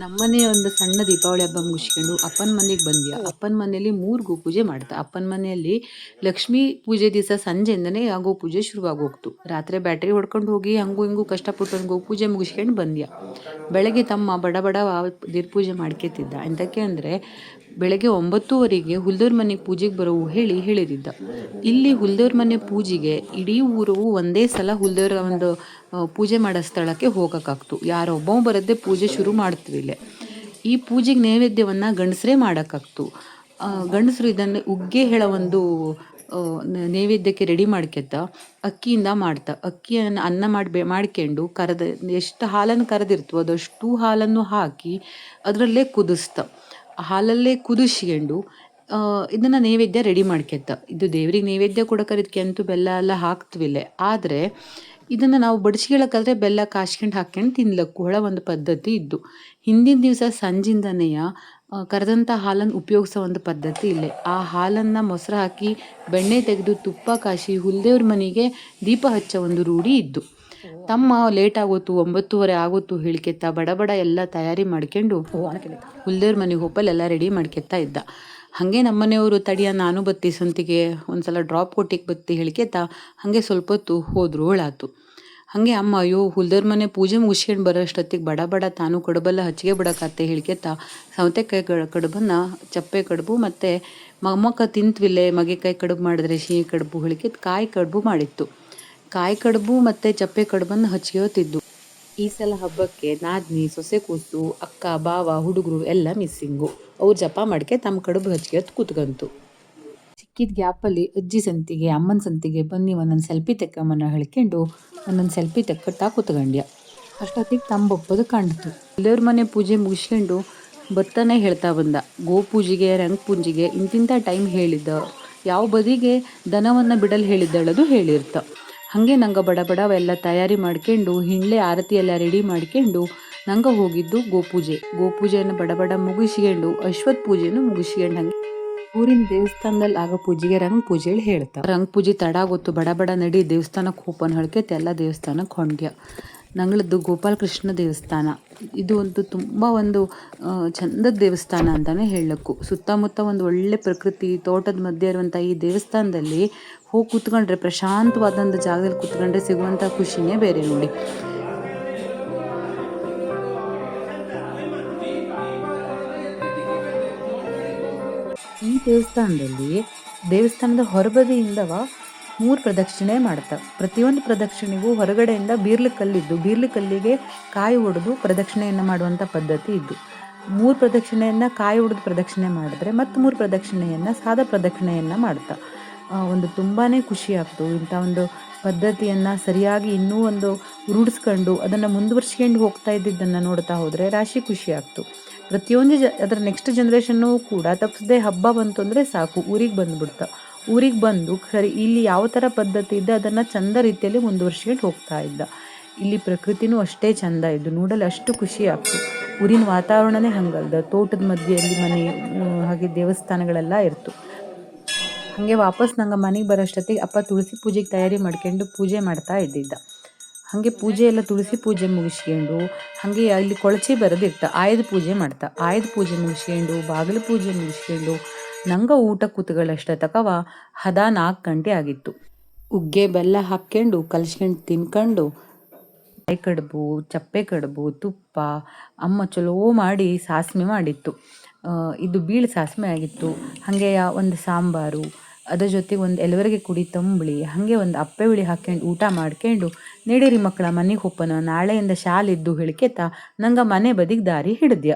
ನಮ್ಮನೆ ಒಂದು ಸಣ್ಣ ದೀಪಾವಳಿ ಹಬ್ಬ ಮುಗಿಸ್ಕೊಂಡು ಅಪ್ಪನ ಮನೆಗೆ ಬಂದ್ಯ? ಅಪ್ಪನ ಮನೆಯಲ್ಲಿ ಮೂರು ಗೋಪೂಜೆ ಮಾಡ್ತಾ. ಅಪ್ಪನ ಮನೆಯಲ್ಲಿ ಲಕ್ಷ್ಮೀ ಪೂಜೆ ದಿವಸ ಸಂಜೆಯಿಂದನೇ ಆ ಗೋಪೂಜೆ ಶುರುವಾಗೋಗ್ತು. ರಾತ್ರಿ ಬ್ಯಾಟ್ರಿ ಹೊಡ್ಕೊಂಡು ಹೋಗಿ ಹಂಗೂ ಹಿಂಗೂ ಕಷ್ಟಪಟ್ಟು ಒಂದು ಗೋಪೂಜೆ ಮುಗಿಸ್ಕೊಂಡು ಬಂದ್ಯ? ಬೆಳಗ್ಗೆ ತಮ್ಮ ಬಡ ಬಡ ಪೂಜೆ ಮಾಡ್ಕೊತಿದ್ದ. ಎಂತಕ್ಕೆ ಅಂದರೆ ಬೆಳಗ್ಗೆ ಒಂಬತ್ತುವರೆಗೆ ಹುಲ್ದೂರ್ ಮನೆಗೆ ಪೂಜೆಗೆ ಬರೋವು ಹೇಳಿ ಹೇಳಿರಿದ್ದ. ಇಲ್ಲಿ ಹುಲ್ದೂರ್ ಮನೆ ಪೂಜೆಗೆ ಇಡೀ ಊರು ಒಂದೇ ಸಲ ಹುಲ್ದೂರ ಒಂದು ಪೂಜೆ ಮಾಡೋ ಸ್ಥಳಕ್ಕೆ ಹೋಗೋಕ್ಕಾಗ್ತು. ಯಾರೊಬ್ಬ ಬರದೇ ಪೂಜೆ ಶುರು ಮಾಡ್ತೀವಿ ಇಲ್ಲೇ. ಈ ಪೂಜೆಗೆ ನೈವೇದ್ಯವನ್ನು ಗಂಡಸರೇ ಮಾಡೋಕ್ಕಾಗ್ತು. ಗಂಡಸರು ಇದನ್ನು ಉಗ್ಗೆ ಹೇಳೋ ಒಂದು ನೈವೇದ್ಯಕ್ಕೆ ರೆಡಿ ಮಾಡ್ಕೊತ ಅಕ್ಕಿಯಿಂದ ಮಾಡ್ತಾ. ಅಕ್ಕಿಯನ್ನು ಅನ್ನ ಮಾಡಿ ಮಾಡ್ಕೊಂಡು ಕರೆದ, ಎಷ್ಟು ಹಾಲನ್ನು ಕರೆದಿರ್ತವೋ ಅದಷ್ಟು ಹಾಲನ್ನು ಹಾಕಿ ಅದರಲ್ಲೇ ಕುದಿಸ್ತ. ಹಾಲಲ್ಲೇ ಕುದಿಸ್ಕೊಂಡು ಇದನ್ನು ನೈವೇದ್ಯ ರೆಡಿ ಮಾಡ್ಕೆತ್ತ. ಇದು ದೇವ್ರಿಗೆ ನೈವೇದ್ಯ ಕೊಡೋಕರಿದ್ಕೆ ಅಂತೂ ಬೆಲ್ಲ ಎಲ್ಲ ಹಾಕ್ತಿವಿಲ್ಲೆ ಆದರೆ ಇದನ್ನು ನಾವು ಬಡಿಸ್ಕೊಳ್ಳೋಕ್ಕಾದ್ರೆ ಬೆಲ್ಲ ಕಾಸ್ಕೊಂಡು ಹಾಕ್ಕೊಂಡು ತಿನ್ಲಕ್ಕು ಹೊಳ ಒಂದು ಪದ್ಧತಿ ಇದ್ದು. ಹಿಂದಿನ ದಿವಸ ಸಂಜಿಂದನೆಯ ಕರೆದಂಥ ಹಾಲನ್ನು ಉಪಯೋಗಿಸೋ ಒಂದು ಪದ್ಧತಿ ಇಲ್ಲೇ. ಆ ಹಾಲನ್ನು ಮೊಸರು ಹಾಕಿ ಬೆಣ್ಣೆ ತೆಗೆದು ತುಪ್ಪ ಕಾಶಿ ಹುಲ್ದೇವ್ರ ಮನೆಗೆ ದೀಪ ಹಚ್ಚೋ ಒಂದು ರೂಢಿ ಇದ್ದು. ತಮ್ಮ ಲೇಟ್ ಆಗೋತು ಒಂಬತ್ತುವರೆ ಆಗೋತು ಹೇಳ್ಕೆತ್ತ ಬಡ ಬಡ ಎಲ್ಲ ತಯಾರಿ ಮಾಡ್ಕೊಂಡು ಹುಲ್ದೇವ್ರ ಮನೆಗೆ ಹೋಪಲ್ ಎಲ್ಲ ರೆಡಿ ಮಾಡ್ಕೊತಾ ಇದ್ದ. ಹಾಗೆ ನಮ್ಮನೆಯವರು ತಡಿಯ ನಾನು ಬತ್ತಿ ಸಂತಿಗೆ ಒಂದ್ಸಲ ಡ್ರಾಪ್ ಕೊಟ್ಟಿಗೆ ಬತ್ತಿ ಹೇಳ್ಕೆತ ಹಾಗೆ ಸ್ವಲ್ಪ ಹೊತ್ತು ಹೋದ್ರು ಹೋಳಾತು ಹಾಗೆ ಅಮ್ಮ, ಅಯ್ಯೋ, ಹುಲ್ದರ್ ಮನೆ ಪೂಜೆ ಮುಗಿಸ್ಕೊಂಡು ಬರೋಷ್ಟೊತ್ತಿಗೆ ಬಡ ಬಡ ತಾನು ಕಡುಬೆಲ್ಲ ಹಚ್ಚಿಗೆ ಬಿಡಕತ್ತೆ ಹೇಳ್ಕೆತ. ಸೌತೆಕಾಯಿ ಕಡುಬನ್ನು ಚಪ್ಪೆ ಕಡುಬು ಮತ್ತು ಮೊಮ್ಮಕ್ಕ ತಿಂತ್ವಿಲ್ಲೆ ಮಗೆಕಾಯಿ ಕಡುಬು ಮಾಡಿದ್ರೆ ಸಿಹಿ ಕಡುಬು ಹೇಳಿಕೆ ಕಾಯಿ ಕಡುಬು ಮಾಡಿತ್ತು. ಕಾಯಿ ಕಡುಬು ಮತ್ತು ಚಪ್ಪೆ ಕಡುಬನ್ನು ಹಚ್ಕೋತಿದ್ದು ಈ ಸಲ ಹಬ್ಬಕ್ಕೆ ನಾದ್ನಿ, ಸೊಸೆ ಕೂಸು, ಅಕ್ಕ ಬಾವ ಹುಡುಗರು ಎಲ್ಲ ಮಿಸ್ಸಿಂಗು ಅವ್ರು ಜಪ ಮಾಡ್ಕೆ ತಮ್ಮ ಕಡುಬು ಹಚ್ಕೋತ್ ಕೂತ್ಕಂತು. ಸಿಕ್ಕಿದ ಗ್ಯಾಪಲ್ಲಿ ಅಜ್ಜಿ ಸಂತಿಗೆ, ಅಮ್ಮನ ಸಂತಿಗೆ ಬನ್ನಿ, ಒಂದೊಂದು ಸೆಲ್ಫಿ ತೆಕ್ಕಮ್ಮನ ಹೇಳ್ಕೊಂಡು ಒಂದೊಂದು ಸೆಲ್ಫಿ ತೆಕ್ಕತ್ತಾ ಕೂತ್ಕೊಂಡ್ಯ. ಅಷ್ಟೊತ್ತಿಗೆ ತಂಬೊಪ್ಪದು ಕಾಣ್ತು. ಎಲ್ಲರ ಮನೆ ಪೂಜೆ ಮುಗಿಸ್ಕೊಂಡು ಬರ್ತಾನೆ ಹೇಳ್ತಾ ಬಂದ. ಗೋ ಪೂಜೆಗೆ, ರಂಗ ಪೂಜೆಗೆ ಇಂತಿಂಥ ಟೈಮ್ ಹೇಳಿದ್ದ. ಯಾವ ಬದಿಗೆ ದನವನ್ನು ಬಿಡಲು ಹೇಳಿದ್ದಳದು ಹೇಳಿರ್ತ. ಹಾಗೆ ನಂಗೆ ಬಡ ಬಡ ಅವೆಲ್ಲ ತಯಾರಿ ಮಾಡ್ಕೊಂಡು ಹಿಂಡ್ಲೆ ಆರತಿ ಎಲ್ಲ ರೆಡಿ ಮಾಡ್ಕೊಂಡು ನಂಗೆ ಹೋಗಿದ್ದು ಗೋಪೂಜೆ. ಗೋಪೂಜೆಯನ್ನು ಬಡ ಬಡ ಮುಗಿಸ್ಕೊಂಡು ಅಶ್ವತ್ ಪೂಜೆಯನ್ನು ಮುಗಿಸ್ಕೊಂಡು ಹಂಗೆ ಊರಿನ ದೇವಸ್ಥಾನದಲ್ಲಿ ಆಗೋ ಪೂಜೆಗೆ ರಂಗ ಪೂಜೆ ಹೇಳ್ತಾ ರಂಗ ಪೂಜೆ ತಡ ಗೊತ್ತು ಬಡ ಬಡ ನಡಿ ದೇವಸ್ಥಾನಕ್ಕೆ ಓಪನ್ ಹೇಳ್ಕೆತ್, ಎಲ್ಲ ದೇವಸ್ಥಾನಕ್ಕೆ ಹೊಂಡ್ಯ ನಂಗಳದ್ದು ಗೋಪಾಲಕೃಷ್ಣ ದೇವಸ್ಥಾನ. ಇದು ಒಂದು ತುಂಬ ಒಂದು ಚಂದದ ದೇವಸ್ಥಾನ ಅಂತಲೇ ಹೇಳಕ್ಕು. ಸುತ್ತಮುತ್ತ ಒಂದು ಒಳ್ಳೆ ಪ್ರಕೃತಿ, ತೋಟದ ಮಧ್ಯೆ ಇರುವಂಥ ಈ ದೇವಸ್ಥಾನದಲ್ಲಿ ಹೋಗಿ ಕೂತ್ಕೊಂಡ್ರೆ ಪ್ರಶಾಂತವಾದಂಥ ಜಾಗದಲ್ಲಿ ಕೂತ್ಕೊಂಡ್ರೆ ಸಿಗುವಂಥ ಖುಷಿನೇ ಬೇರೆ ನೋಡಿ. ಈ ದೇವಸ್ಥಾನದಲ್ಲಿ ದೇವಸ್ಥಾನದ ಹೊರಬದಿಯಿಂದವ ಮೂರು ಪ್ರದಕ್ಷಿಣೆ ಮಾಡ್ತಾವೆ. ಪ್ರತಿಯೊಂದು ಪ್ರದಕ್ಷಿಣೆಗೂ ಹೊರಗಡೆಯಿಂದ ಬೀರ್ಲು ಕಲ್ಲಿದ್ದು, ಬೀರ್ಲು ಕಲ್ಲಿಗೆ ಕಾಯಿ ಒಡೆದು ಪ್ರದಕ್ಷಿಣೆಯನ್ನು ಮಾಡುವಂಥ ಪದ್ಧತಿ ಇದ್ದು, ಮೂರು ಪ್ರದಕ್ಷಿಣೆಯನ್ನು ಕಾಯಿ ಹೊಡೆದು ಪ್ರದಕ್ಷಿಣೆ ಮಾಡಿದ್ರೆ ಮತ್ತು ಮೂರು ಪ್ರದಕ್ಷಿಣೆಯನ್ನು ಸಾದ ಪ್ರದಕ್ಷಿಣೆಯನ್ನು ಮಾಡ್ತಾ ಒಂದು ತುಂಬಾ ಖುಷಿ ಆಗ್ತು ಇಂಥ ಒಂದು ಪದ್ಧತಿಯನ್ನು ಸರಿಯಾಗಿ ಇನ್ನೂ ಒಂದು ರೂಢಿಸ್ಕೊಂಡು ಅದನ್ನು ಮುಂದುವರ್ಸ್ಕೊಂಡು ಹೋಗ್ತಾ ಇದ್ದಿದ್ದನ್ನು ನೋಡ್ತಾ ಹೋದರೆ ರಾಶಿ ಖುಷಿ ಆಗ್ತು. ಪ್ರತಿಯೊಂದು ಜ, ಅದರ ನೆಕ್ಸ್ಟ್ ಜನ್ರೇಷನ್ನು ಕೂಡ ತಪ್ಪಿಸದೆ ಹಬ್ಬ ಬಂತು ಅಂದರೆ ಸಾಕು, ಊರಿಗೆ ಬಂದ್ಬಿಡ್ತ ಊರಿಗೆ ಬಂದು ಸರಿ ಇಲ್ಲಿ ಯಾವ ಥರ ಪದ್ಧತಿ ಇದೆ ಅದನ್ನು ಚಂದ ರೀತಿಯಲ್ಲಿ ಮುಂದುವರ್ಸ್ಕೊಂಡು ಹೋಗ್ತಾ ಇದ್ದ. ಇಲ್ಲಿ ಪ್ರಕೃತಿನೂ ಅಷ್ಟೇ ಚಂದ ಇದ್ದು ನೋಡಲು ಅಷ್ಟು ಖುಷಿ ಆಗ್ತು. ಊರಿನ ವಾತಾವರಣನೇ ಹಂಗಲ್ದ. ತೋಟದ ಮಧ್ಯೆಯಲ್ಲಿ ಮನೆ ಹಾಗೆ ದೇವಸ್ಥಾನಗಳೆಲ್ಲ ಇರ್ತು. ಹಾಗೆ ವಾಪಸ್ ನಂಗೆ ಮನೆಗೆ ಬರೋಷ್ಟೊತ್ತಿಗೆ ಅಪ್ಪ ತುಳಸಿ ಪೂಜೆಗೆ ತಯಾರಿ ಮಾಡ್ಕೊಂಡು ಪೂಜೆ ಮಾಡ್ತಾ ಇದ್ದಿದ್ದ. ಹಾಗೆ ಪೂಜೆ ಎಲ್ಲ ತುಳಸಿ ಪೂಜೆ ಮುಗಿಸ್ಕೊಂಡು, ಹಾಗೆ ಅಲ್ಲಿ ಕೊಳಚೆ ಬರೋದಿರ್ತ ಆಯುಧ ಪೂಜೆ ಮಾಡ್ತಾ. ಆಯುಧ ಪೂಜೆ ಮುಗಿಸ್ಕೊಂಡು, ಬಾಗಿಲು ಪೂಜೆ ಮುಗಿಸ್ಕೊಂಡು ನಂಗೆ ಊಟ ಕೂತ್ಗಳಷ್ಟೊತ್ತಕವ ಹದ ನಾಲ್ಕು ಗಂಟೆ ಆಗಿತ್ತು. ಉಗ್ಗೆ ಬೆಲ್ಲ ಹಾಕ್ಕೊಂಡು ಕಲ್ಸ್ಕೊಂಡು ತಿನ್ಕೊಂಡು. ಕಾಯಿ ಕಡುಬು ಚಪ್ಪೆ ಕಡುಬು ತುಪ್ಪ ಅಮ್ಮ ಚಲೋ ಮಾಡಿ ಸಾಸ್ಮೆ ಮಾಡಿತ್ತು. ಇದು ಬೀಳು ಸಾಸ್ಮೆ ಆಗಿತ್ತು. ಹಾಗೆ ಒಂದು ಸಾಂಬಾರು ಅದರ ಜೊತೆಗೆ ಒಂದು ಎಲವರಿಗೆ ಕುಡಿ ತಂಬಳಿ ಹಾಗೆ ಒಂದು ಅಪ್ಪೆ ಹುಳಿ ಹಾಕ್ಕೊಂಡು ಊಟ ಮಾಡ್ಕೊಂಡು ನಡೀರಿ ಮಕ್ಕಳ ಮನೆಗೆ ಹೋಪನ ನಾಳೆಯಿಂದ ಶಾಲೆ ಇದ್ದು ಹೇಳ್ಕೆತ ನಂಗೆ ಮನೆ ಬದಿಗೆ ದಾರಿ ಹಿಡಿದ್ಯ.